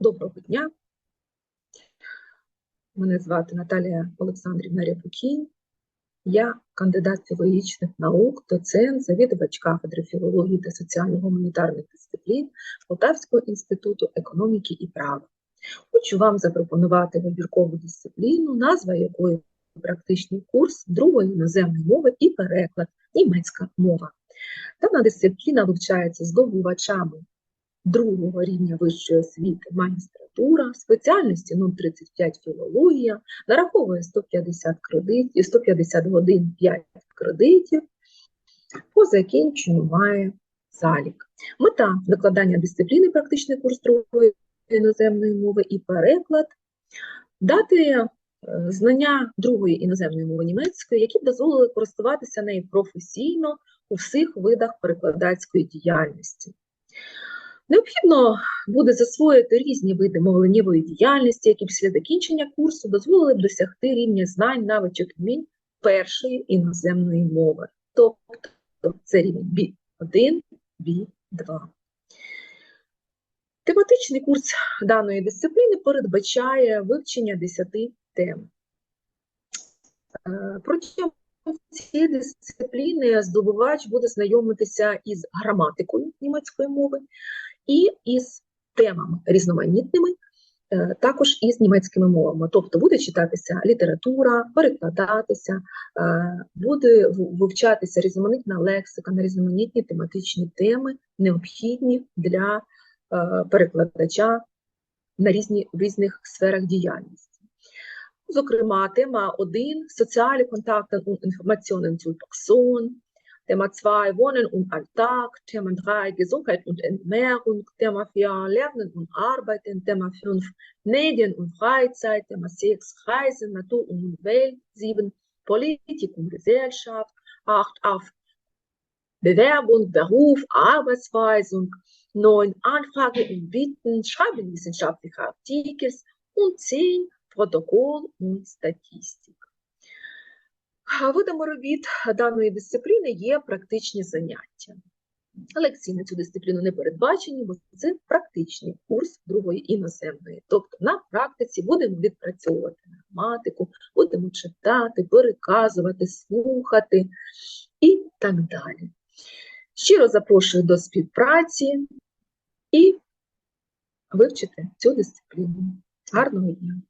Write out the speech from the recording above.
Доброго дня. Мене звати Наталія Олександрівна Рябокінь. Я кандидат філологічних наук, доцент, завідувач кафедри філології та соціально-гуманітарних дисциплін Полтавського інституту економіки і права. Хочу вам запропонувати вибіркову дисципліну, назва якої практичний курс другої іноземної мови і переклад німецька мова. Дана дисципліна вивчається здобувачами другого рівня вищої освіти магістратура, спеціальності 035 філологія, нараховує 150 кредитів, 150 годин 5 кредитів, по закінченню має залік. Мета викладання дисципліни практичний курс другої іноземної мови і переклад, дати е, знання другої іноземної мови німецької, які б дозволили користуватися нею професійно у всіх видах перекладацької діяльності. Необхідно буде засвоїти різні види мовленнєвої діяльності, які після закінчення курсу дозволили б досягти рівня знань, навичок і вмінь першої іноземної мови. Тобто це рівень B1, B2. Тематичний курс даної дисципліни передбачає вивчення 10 тем. Е, Протягом цієї дисципліни здобувач буде знайомитися із граматикою німецької мови і із темами різноманітними, е, також із німецькими мовами. Тобто буде читатися література, перекладатися, е, буде вивчатися різноманітна лексика на різноманітні тематичні теми, необхідні для е, перекладача на різні, в різних сферах діяльності. Зокрема, тема 1 соціальні контакти zur Person, Thema 2 Wohnen und Alltag, Thema 3 Gesundheit und Ernährung, Thema 4 Lernen und Arbeiten, Thema 5 Medien und Freizeit, Thema 6 Reisen, Natur und Umwelt, 7 Politik und Gesellschaft, 8 auf Bewerbung, Beruf, Arbeitsweisung, 9 Anfragen und Bitten, Schreiben wissenschaftlicher Artikel. Und 10 Protokoll und Statistik. Видами робіт даної дисципліни є практичні заняття. Лекції на цю дисципліну не передбачені, бо це практичний курс другої іноземної. Тобто на практиці будемо відпрацьовувати граматику, будемо читати, переказувати, слухати і так далі. Щиро запрошую до співпраці і вивчити цю дисципліну. Гарного дня!